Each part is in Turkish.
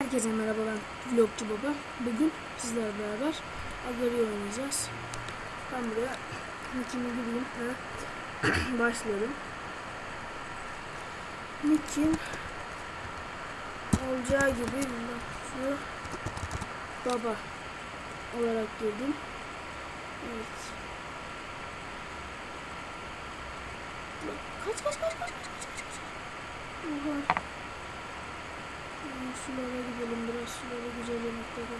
Herkese merhaba ben Vlogcu Baba. Bugün sizlerle beraber Agario oynayacağız. Ben buraya nickimi gireyim ve başlayalım. Nickim olacağı gibi Vlogcu Baba olarak girdim. Evet. Kaç kaç kaç kaç kaç kaç kaç kaç. Oha. Sulara gidelim biraz sulara güzel yemekleri.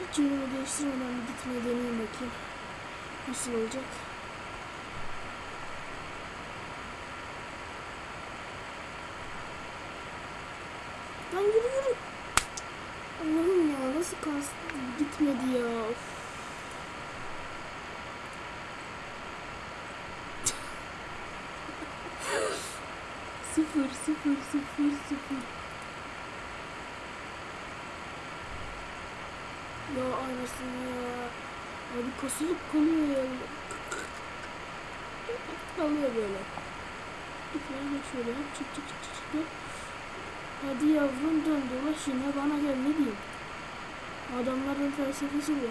Hiç yönümü değiştirmeden gitmeye deneyeyim bakayım. Nasıl olacak? Gitmedi ya. Sıfır sıfır sıfır sıfır. Ya anasını ya. Abi kasılıp kalıyor ya. Kalıyor böyle. Lütfen geç şöyle yap. Çık çık çık çık çık. Hadi yavrum dön dolaş yine bana gel ne diyeyim. Adamların felsefesi bu.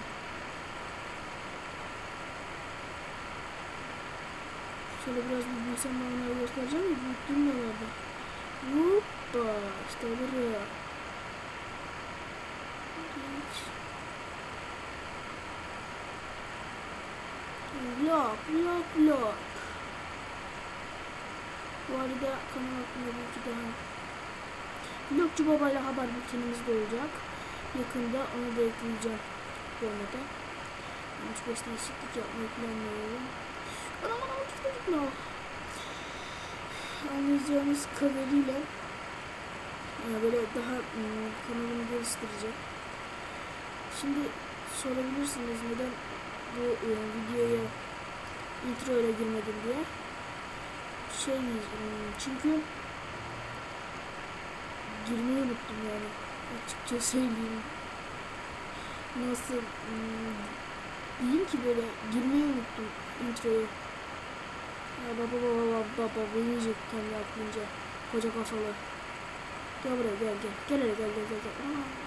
Şöyle biraz bir büyüsem ben onları göstereceğim ya büyüttüm de vardı. Hoppa işte buraya. Geç. Lok lok lok. Bu arada kanal hakkında bir iki daha Blokçu Baba ile haber bültenimiz de olacak. Yakında onu da ekleyeceğim bu arada. Yani 3-5 değişiklik yapmayı planlıyorum. Anam anam gitme gitme. Anlayacağınız kadarıyla yani böyle daha ım, kanalımı geliştireceğim. Şimdi sorabilirsiniz neden bu e, videoya intro ile girmedim diye. Şey ım, çünkü girmeyi unuttum yani. Açıkça söyleyeyim. Nasıl hmm, diyeyim ki böyle girmeyi unuttum introyu. Ya baba baba baba baba büyüyecek kendi aklınca. Koca kafalı. Gel buraya gel gel. Gel hele gel gel gel. gel. Aa.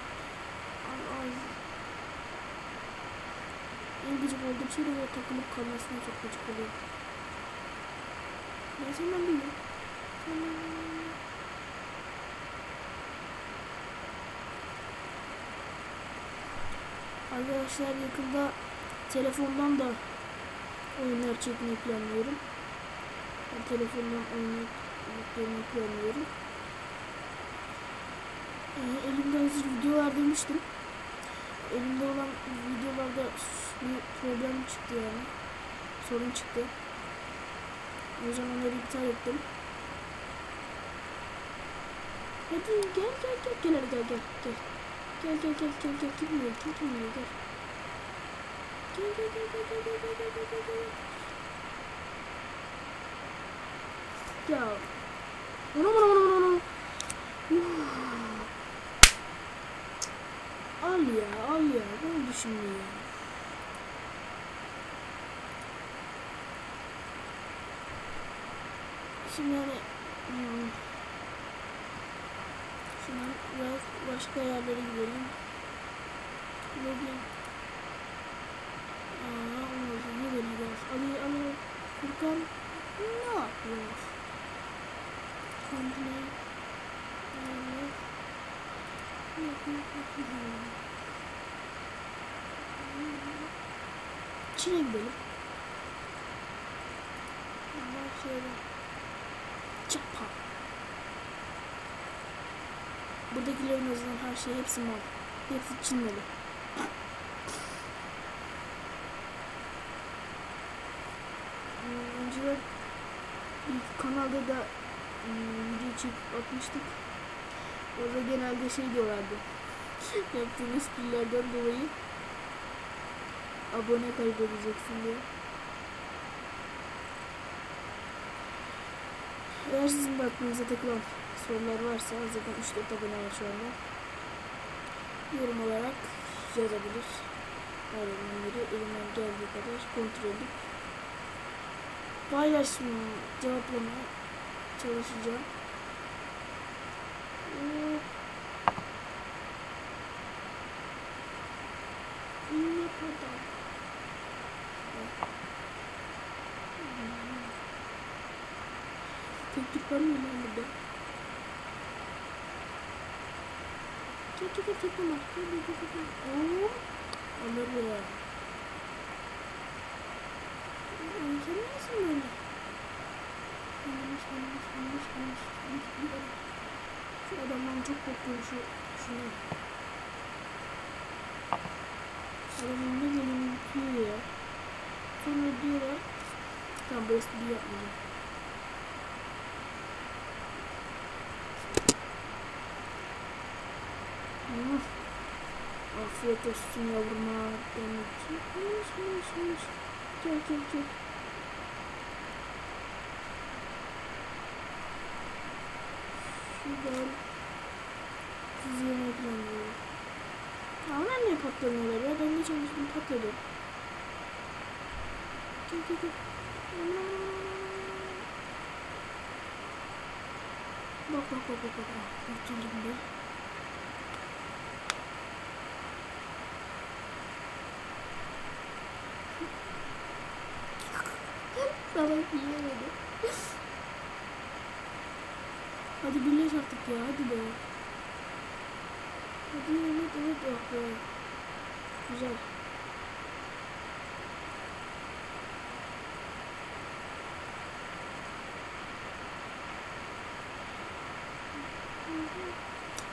En gıcık olduğum şey de böyle takılıp kalmasına çok gıcık oluyor. Ben senden büyüğüm. Arkadaşlar yakında telefondan da oyunlar çekmeyi planlıyorum. Ben telefondan oyunlar planlıyorum. Ee, elimde hazır videolar demiştim. Elimde olan videolarda bir problem çıktı yani. Sorun çıktı. O yüzden onları iptal ettim. Hadi gel gel gel gel gel gel gel. Gel gel gel gel gel gitmiyor gitmiyor gel. Gel gel gel gel gel gel gel gel gel gel gel. Ya. Anam anam anam anam. Uf. Al ya al ya ben düşünmüyor. Şimdi yani hmm, Şimdi biraz başka yerlere gidelim. Login. Aa, olmaz. Ne deniyoruz? Ali, Ali, Furkan ne yapıyoruz? Kendine Çin'e gidelim. Ama şöyle Japan. Buradakilerin azından her şey hepsi mal. Hepsi Çinli. Önceden bir kanalda da hmm, video çekip atmıştık. Orada genelde şey diyorlardı. Yaptığın esprilerden dolayı abone kaybedeceksin diye. Eğer sizin de aklınıza takılan sorular varsa zaten 3-4 abone var şu anda. yorum olarak yazabilir. Öğrenimleri elimden geldiği kadar kontrol edip paylaşma, cevaplamaya çalışacağım. Ee, Ne kadar? Tek var mı lan burada? Gel gel gel tek var. Gel gel gel gel. Oo. Alırım. Ay, Sen nesin böyle? Yanlış yanlış yanlış yanlış yanlış bir adam. Şu adamdan çok korkuyorum şu şunu. Adamın ne geleni bitiyor ya. Sonra diyorlar. Tamam bu espriyi yapmayacağım. Hmm. Afiyet olsun yavruma. Gel gel gel. Şuradan sizi yemek planlıyorum. Ya onlar niye patlamıyorlar ya? Ben de çalıştım patladı. Gel gel gel. Bak bak bak bak. bak. Kurtuldum ben. Yiyemedi. Hadi birleş artık ya hadi be. Hadi evet evet bak be. Güzel.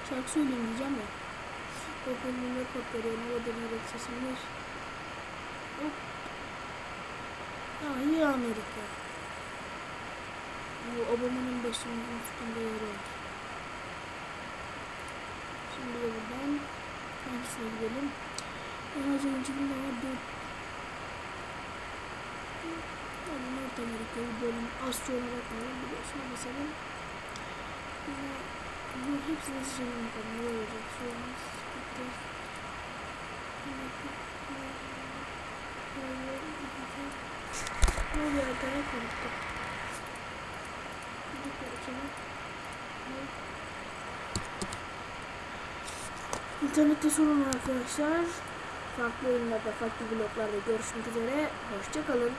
Şarkı söyleyeyim diyeceğim ya. Opening'e kopyalıyorum. Havada bir sesim var. Hop. Ya iyi Amerika. Obama'nın başının üstünde yer var. Şimdi buradan hangisine gidelim? En az da var. Dört. Yani North Amerika bir bölüm. Asyon'a bakalım. Bir de şuna basalım. Yine bu hepsini seçelim bakalım. Ne olacak? Sorumuz. Bitti. Ne oluyor arkadaşlar? Konuştu. İnternette sorun arkadaşlar. Farklı oyunlarda, farklı bloglarda görüşmek üzere. Hoşçakalın.